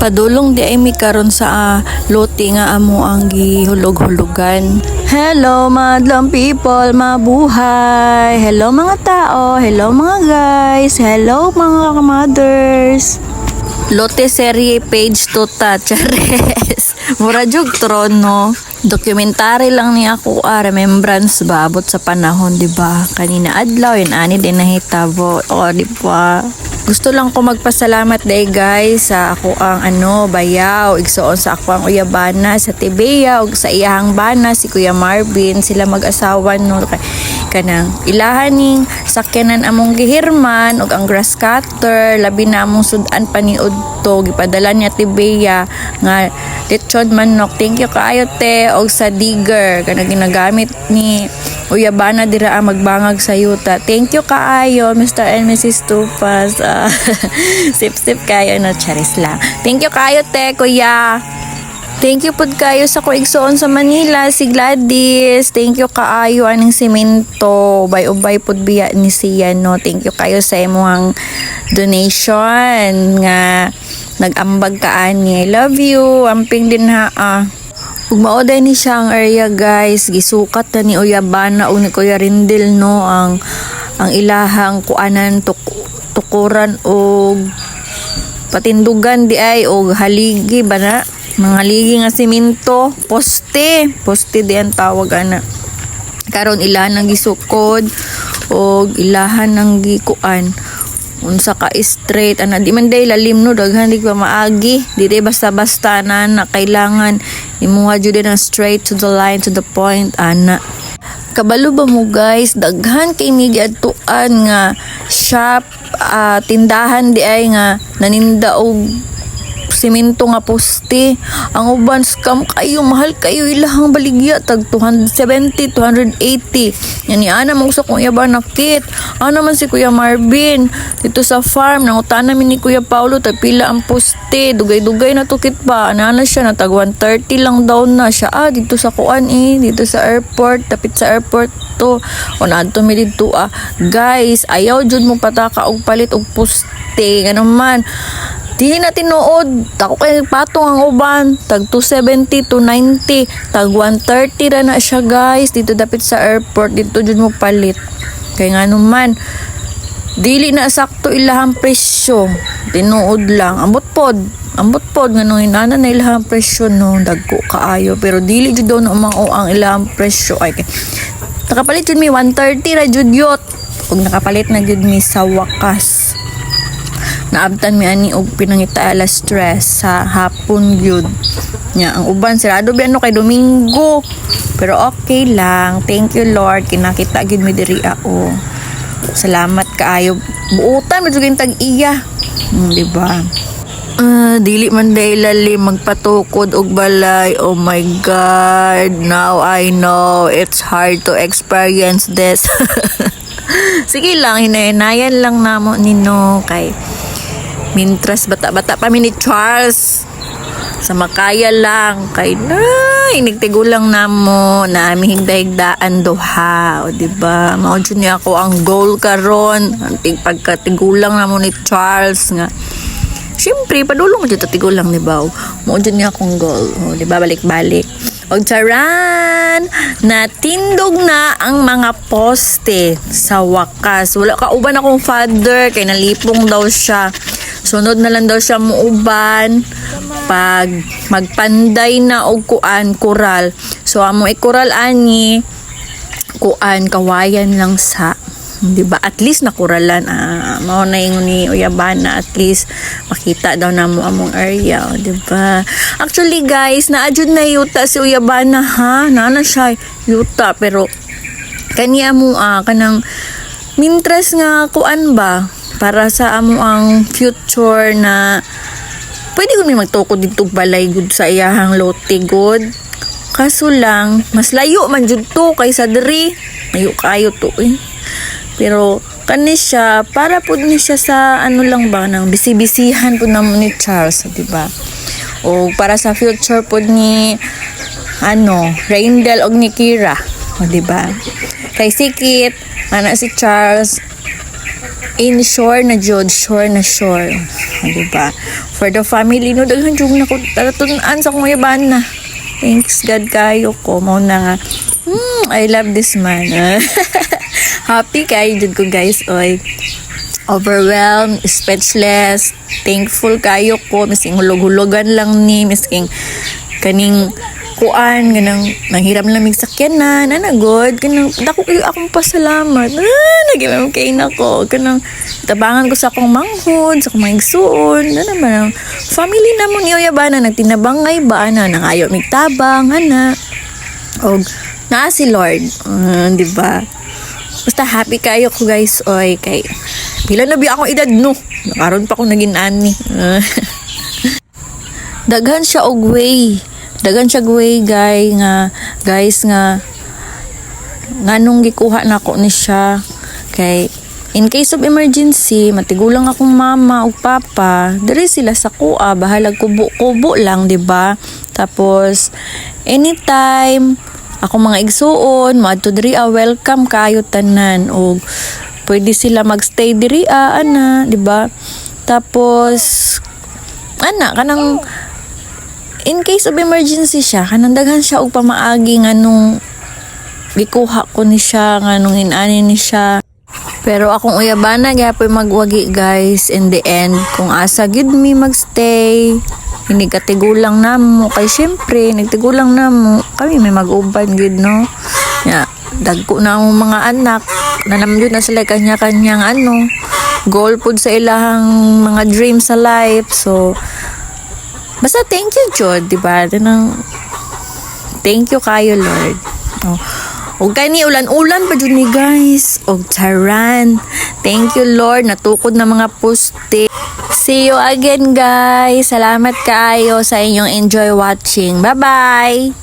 Padulong di ay mi karon sa ah, lote nga amo ang gihulog-hulugan. Hello madlang people, mabuhay. Hello mga tao, hello mga guys, hello mga mothers. Lote serye page to touch. Chares. Mura jug trono. Dokumentary lang ni ako ah, remembrance ba abot sa panahon, di ba? Kanina adlaw yun ani din nahitabo. O, di ba? Gusto lang ko magpasalamat day guys sa ako ang ano bayaw. Igsoon sa ako ang uyabana sa Tibeya ug sa iyahang bana si Kuya Marvin. Sila mag-asawa no? Kanang ilahan ning sakyanan among gihirman ug ang grass cutter. Labi na among sudan paniud to gipadala niya Tibeya nga lechon manok. Thank you kaayo te. Og sa digger kanang ginagamit ni Uyabana dira ang magbangag sa yuta. Thank you kaayo, Mr. and Mrs. Tupas. Ah, sip-sip kayo na charis lang. Thank you kaayo, te, kuya. Thank you pud kayo sa kuigsoon sa Manila, si Gladys. Thank you kaayo aning semento. Ubay-ubay pud biya ni siya, no. Thank you kayo sa imong donation nga nag-ambag ka ani. I love you. Amping din ha. Ah. Ug mao day ni siya ang area guys, gisukat na ni Uyabana ug ni Kuya Rindel no ang ang ilahang kuanan tuk tukuran og patindugan di ay og haligi ba na? Mga haligi nga simento poste. Poste di ang tawag ana. Karon ilahan ang gisukod og ilahan ang gikuan. Unsa ka straight ana. Di man day lalim no daghan di pa maagi. Di basta-basta na na kailangan imuha jud na straight to the line to the point ana. Kabalo ba mo guys? Daghan kay mi giadtuan nga shop ah, tindahan di ay nga naninda og simento nga poste. Ang uban scam kayo, mahal kayo ilahang baligya tag 270, 280. Yan ana mo sa kuya ba nakit. Ana man si Kuya Marvin dito sa farm nangutan namin ni Kuya Paulo tag pila ang poste. Dugay-dugay na tukit pa. Ana na siya natag 130 lang daw na siya. Ah, dito sa kuan eh, dito sa airport, tapit sa airport to. O nadto mi dito ah. Guys, ayaw jud mo pataka og palit og poste. Ganun man. Di na tinuod. Tako kay patong ang uban. Tag 270 to 90. Tag 130 ra na siya guys. Dito dapit sa airport. Dito jud mo palit. Kay nga naman. Dili na sakto ilahang presyo. Tinuod lang. Ambot pod. Ambot pod nga nung inana na ilahang presyo no. Dagko kaayo. Pero dili jud daw na umang ang ilahang presyo. Ay. Nakapalit jud mi 130 ra jud yot. Ug nakapalit na jud mi sa wakas naabtan mi ani og pinangita alas stress sa hapon gyud nya ang uban sirado bi ano kay Domingo. Pero okay lang. Thank you Lord. Kinakita gyud mi diri ako. Salamat kaayo. Buutan jud tag iya hmm, di ba? Ah, dili man day lalim magpatukod og balay. Oh my God. Now I know. It's hard to experience this. Sige lang, hinahinayan lang namo nino. Kay Mintras bata-bata pa ni Charles. Sa makaya lang kay na inigtigulang namo na mi higda-higdaan duha, o di ba? Mao jud niya ako ang goal karon, ang tig pagkatigulang namo ni Charles nga. Siyempre, padulong mo dito tigulang ni Bao. Jud niya akong goal, o di ba? Balik-balik. Og charan, natindog na ang mga poste sa wakas. Wala ka uban akong father kay nalipong daw siya. Sunod na lang daw siya muuban. Pag magpanday na og kuan kural. So amo ikural ani kuan kawayan lang sa di ba? At least nakuralan ah, mao na ingon ni Uyabana at least makita daw na mo among area oh, di ba? Actually guys naadjud na yuta si Uyabana ha? Nana siya yuta pero kaniya mo ah kanang mintras nga kuan ba para sa amo ang future na pwede ko may magtuko dito balay good sa iyahang lote good kaso lang mas layo man jud to kaysa diri. Layo kayo to eh. Pero kani siya para pud ni siya sa ano lang ba nang bisibisihan pud namo ni Charles di ba? O para sa future pud ni ano Raindel og ni Kira o di ba? Kay sikit ana si Charles in na jud, shore na shore. O, Diba? For the family no daghan jud na ko tatunan sa kong yaban na. Thanks God kayo ko mo na nga. Hmm, I love this man. Happy kayo jud ko guys oy overwhelmed, speechless, thankful kayo ko, mising hulog-hulogan lang ni, misking kaning kuan, ganang nanghiram lamig sakyanan, ana good, kanang dako kayo akong pasalamat, ah, nagimam kay nako, kanang tabangan ko sa akong manghod, sa akong maigsuon, na naman, family na mo niyo yabana, nagtinabangay ba, ana, nangayo mig tabang, ana, og naa si Lord, Ah, di ba? Basta happy kayo ko guys, oy, kay pila na biya akong edad no. Karon pa akong naging ani. Daghan siya og way. Daghan siya way guy nga guys nga nganong gikuha nako ni siya. Kay in case of emergency matigulang akong mama ug papa diri sila sa kuha bahalag kubo-kubo lang di ba? Tapos anytime ako mga igsuon maadto diri ah, welcome kayo tanan og pwede sila magstay diri ah, ana di ba? Tapos ana kanang in case of emergency siya kanang daghan siya og pamaagi nga nung gikuha ko ni siya nga nung inani ni siya. Pero akong uyabana gyapon magwagi guys in the end kung asa gid mi magstay hindi katigulang namo kay syempre nagtigulang namo kami may mag-uban gid no? Ya dagko na ang mga anak nanamdyo na sila kanya-kanyang ano goal pud sa ilang mga dreams sa life so basta thank you Jod di ba Tanang, thank you kayo Lord oh. Og kay ni ulan-ulan pa jud ni guys. Og taran. Thank you Lord natukod na mga poste. See you again guys. Salamat kaayo sa inyong enjoy watching. Bye-bye.